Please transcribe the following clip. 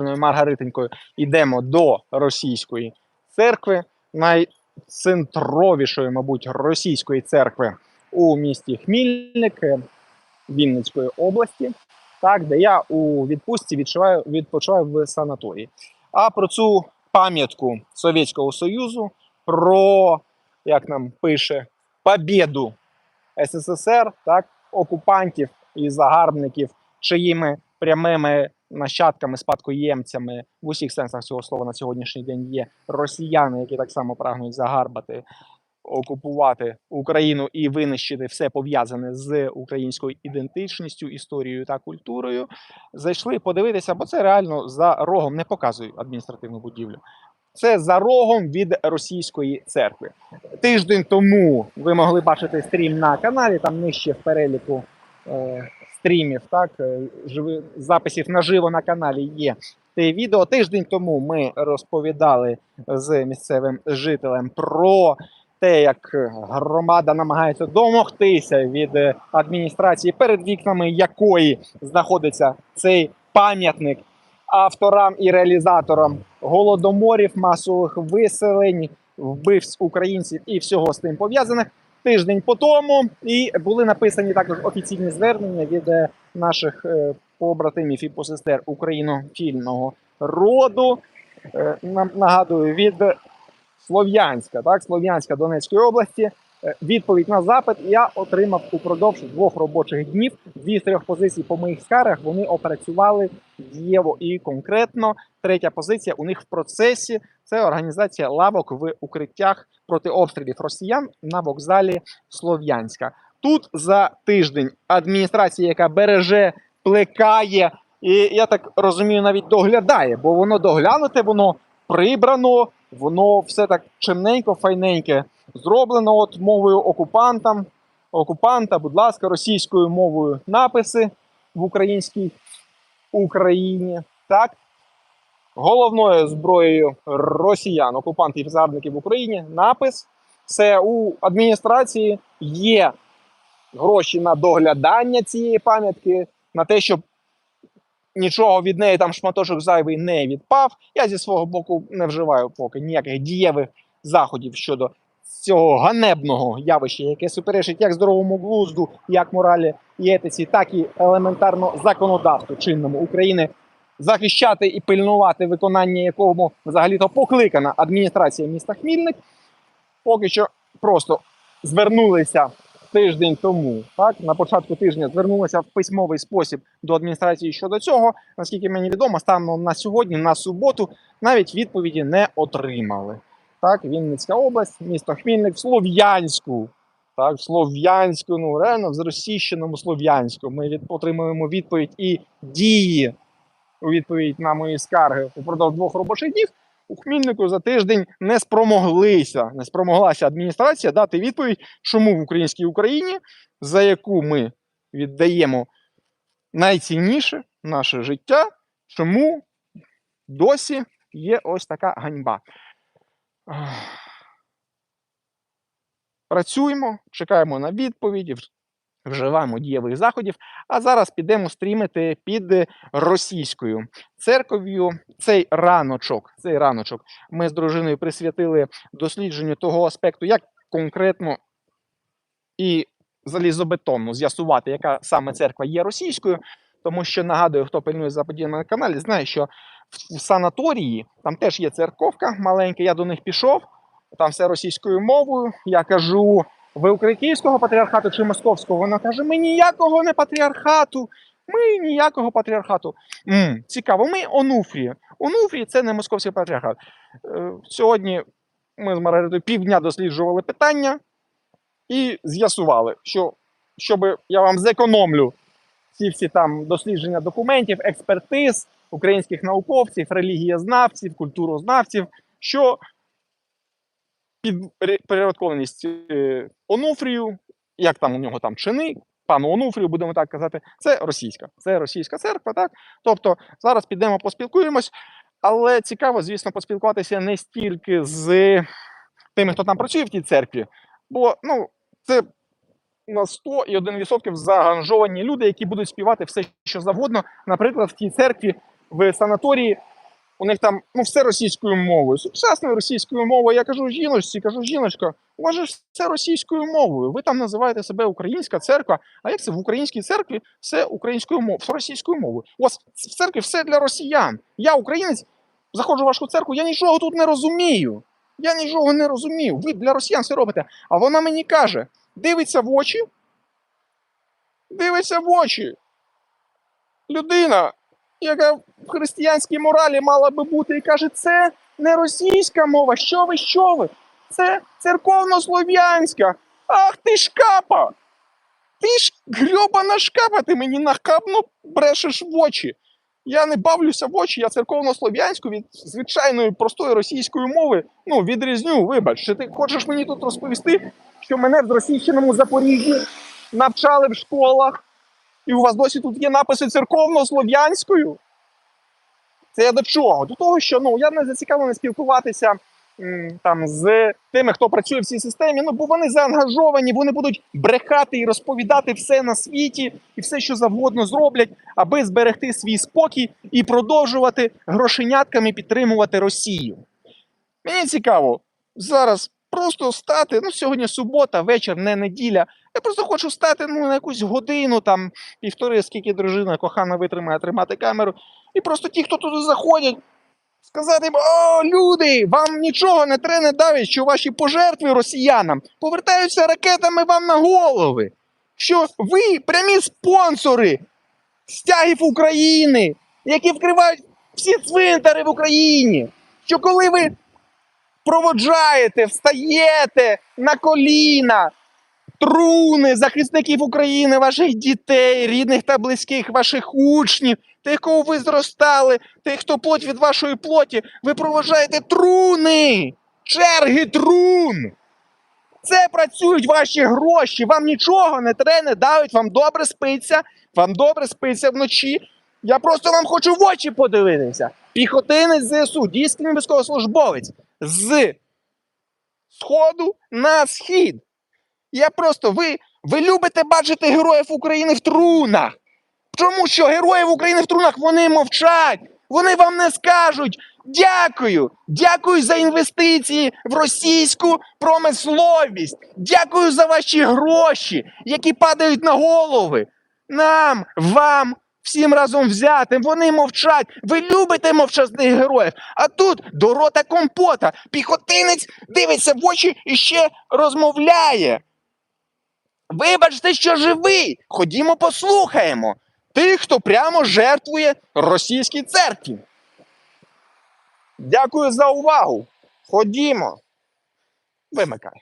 Маргаритенькою йдемо до російської церкви, найцентровішої, мабуть, російської церкви у місті Хмільник е, Вінницької області, так, де я у відпустці відчуваю, відпочиваю в санаторії. А про цю пам'ятку Совєтського Союзу, про, як нам пише, побєду СССР, так, окупантів і загарбників, чиїми прямими нащадками, спадкоємцями в усіх сенсах цього слова на сьогоднішній день є росіяни, які так само прагнуть загарбати, окупувати Україну і винищити все пов'язане з українською ідентичністю, історією та культурою. Зайшли подивитися, бо це реально за рогом не показую адміністративну будівлю. Це за рогом від російської церкви. Тиждень тому ви могли бачити стрім на каналі, там нижче в переліку е, стрімів, так, е, живи, записів наживо на каналі є те відео. Тиждень тому ми розповідали з місцевим жителем про те, як громада намагається домогтися від е, адміністрації, перед вікнами якої знаходиться цей пам'ятник авторам і реалізаторам голодоморів, масових виселень, вбивств українців і всього з тим пов'язаних. Тиждень по тому і були написані також офіційні звернення від е, наших е, побратимів і посестер українофільного роду. Е, Нам нагадую від Слов'янська, так, Слов'янська Донецької області. Е, Відповідь на запит я отримав упродовж двох робочих днів. Дві з трьох позицій по моїх скаргах вони опрацювали дієво і конкретно. Третя позиція у них в процесі це організація лавок в укриттях проти обстрілів росіян на вокзалі Слов'янська. Тут за тиждень адміністрація, яка береже, плекає, і я так розумію, навіть доглядає, бо воно доглянуте, воно прибрано, воно все так чимненько, файненьке зроблено от мовою окупантам. Окупанта, будь ласка, російською мовою написи в українській Україні. Так. Головною зброєю росіян, окупантів і загарбників в Україні напис. Це у адміністрації є гроші на доглядання цієї пам'ятки, на те, щоб нічого від неї там шматочок зайвий не відпав. Я зі свого боку не вживаю поки ніяких дієвих заходів щодо цього ганебного явища, яке суперечить як здоровому глузду, як моралі і етиці, так і елементарно законодавству чинному України. Захищати і пильнувати виконання якому взагалі-то покликана адміністрація міста Хмільник. Поки що просто звернулися тиждень тому, так на початку тижня звернулися в письмовий спосіб до адміністрації щодо цього. Наскільки мені відомо, станом на сьогодні, на суботу, навіть відповіді не отримали. Так, Вінницька область, місто Хмільник в Слов'янську. Так, в Слов'янську, ну реально в зросійщеному Слов'янську. Ми від, отримуємо відповідь і дії у відповідь на мої скарги упродовж двох робочих днів. У Хмільнику за тиждень не спромоглися, не спромоглася адміністрація дати відповідь, чому в українській Україні, за яку ми віддаємо найцінніше наше життя, чому досі є ось така ганьба. Працюємо, чекаємо на відповіді, вживаємо дієвих заходів. А зараз підемо стрімити під російською церков'ю. Цей раночок, цей раночок ми з дружиною присвятили дослідженню того аспекту, як конкретно і залізобетонно з'ясувати, яка саме церква є російською. Тому що нагадую, хто пильнує за подіями на каналі, знає, що в санаторії там теж є церковка маленька. Я до них пішов, там все російською мовою. Я кажу, ви українського патріархату чи московського? Вона каже: ми ніякого не патріархату. Ми ніякого патріархату. м цікаво, ми Онуфрія. Онуфрія це не московський патріархат. Е, сьогодні ми з Маргаритою півдня досліджували питання і з'ясували, що щоб я вам зекономлю ці всі там дослідження документів, експертиз українських науковців, релігієзнавців, культурознавців, що підпорядкованість е, Онуфрію, як там у нього там чини, пану Онуфрію, будемо так казати, це російська. Це російська церква, так? Тобто зараз підемо поспілкуємось, але цікаво, звісно, поспілкуватися не стільки з тими, хто там працює в тій церкві, бо ну, це на 100 і 1% заангажовані люди, які будуть співати все, що завгодно. Наприклад, в тій церкві в санаторії у них там ну, все російською мовою, сучасною російською мовою. Я кажу жіночці, кажу, жіночка, у вас же все російською мовою. Ви там називаєте себе українська церква. А як це в українській церкві все українською мовою, все російською мовою? У вас в церкві все для росіян. Я українець, заходжу в вашу церкву, я нічого тут не розумію. Я нічого не розумію. Ви для росіян все робите. А вона мені каже: дивиться в очі, дивиться в очі. Людина, яка в християнській моралі мала би бути, і каже, це не російська мова. Що ви, що ви? Це церковнослов'янська. Ах ти шкапа! Ти ж грьобана шкапа, ти мені нахабно брешеш в очі. Я не бавлюся в очі, я церковнослов'янську від звичайної простої російської мови ну, відрізню. Вибач, чи ти хочеш мені тут розповісти, що мене в зросійщеному Запоріжжі навчали в школах, і у вас досі тут є написи церковно-слов'янською? Це я до чого? До того, що ну, я не зацікавлений спілкуватися там, з тими, хто працює в цій системі, ну, бо вони заангажовані, вони будуть брехати і розповідати все на світі і все, що завгодно зроблять, аби зберегти свій спокій і продовжувати грошенятками підтримувати Росію. Мені цікаво зараз просто стати. Ну, сьогодні субота, вечір, не неділя. Я просто хочу стати ну, на якусь годину, там, півтори, скільки дружина кохана витримає тримати камеру. І просто ті, хто туди заходять, сказати о, люди, вам нічого не треба не давить, що ваші пожертви росіянам повертаються ракетами вам на голови. Що ви прямі спонсори стягів України, які вкривають всі цвинтари в Україні. Що коли ви проводжаєте, встаєте на коліна, труни захисників України, ваших дітей, рідних та близьких, ваших учнів, тих, кого ви зростали, тих, хто плоть від вашої плоті, ви проводжаєте труни, черги трун. Це працюють ваші гроші. Вам нічого не треба, не давить, вам добре спиться, вам добре спиться вночі. Я просто вам хочу в очі подивитися. Піхотинець ЗСУ, дійсний військовослужбовець з сходу на схід. Я просто ви, ви любите бачити героїв України в трунах. Чому що героїв України в трунах вони мовчать? Вони вам не скажуть. Дякую. Дякую за інвестиції в російську промисловість. Дякую за ваші гроші, які падають на голови. Нам, вам, всім разом взятим. Вони мовчать. Ви любите мовчазних героїв. А тут до рота компота. Піхотинець дивиться в очі і ще розмовляє. Вибачте, що живий. Ходімо послухаємо. Тих, хто прямо жертвує російській церкві. Дякую за увагу. Ходімо. Вимикай.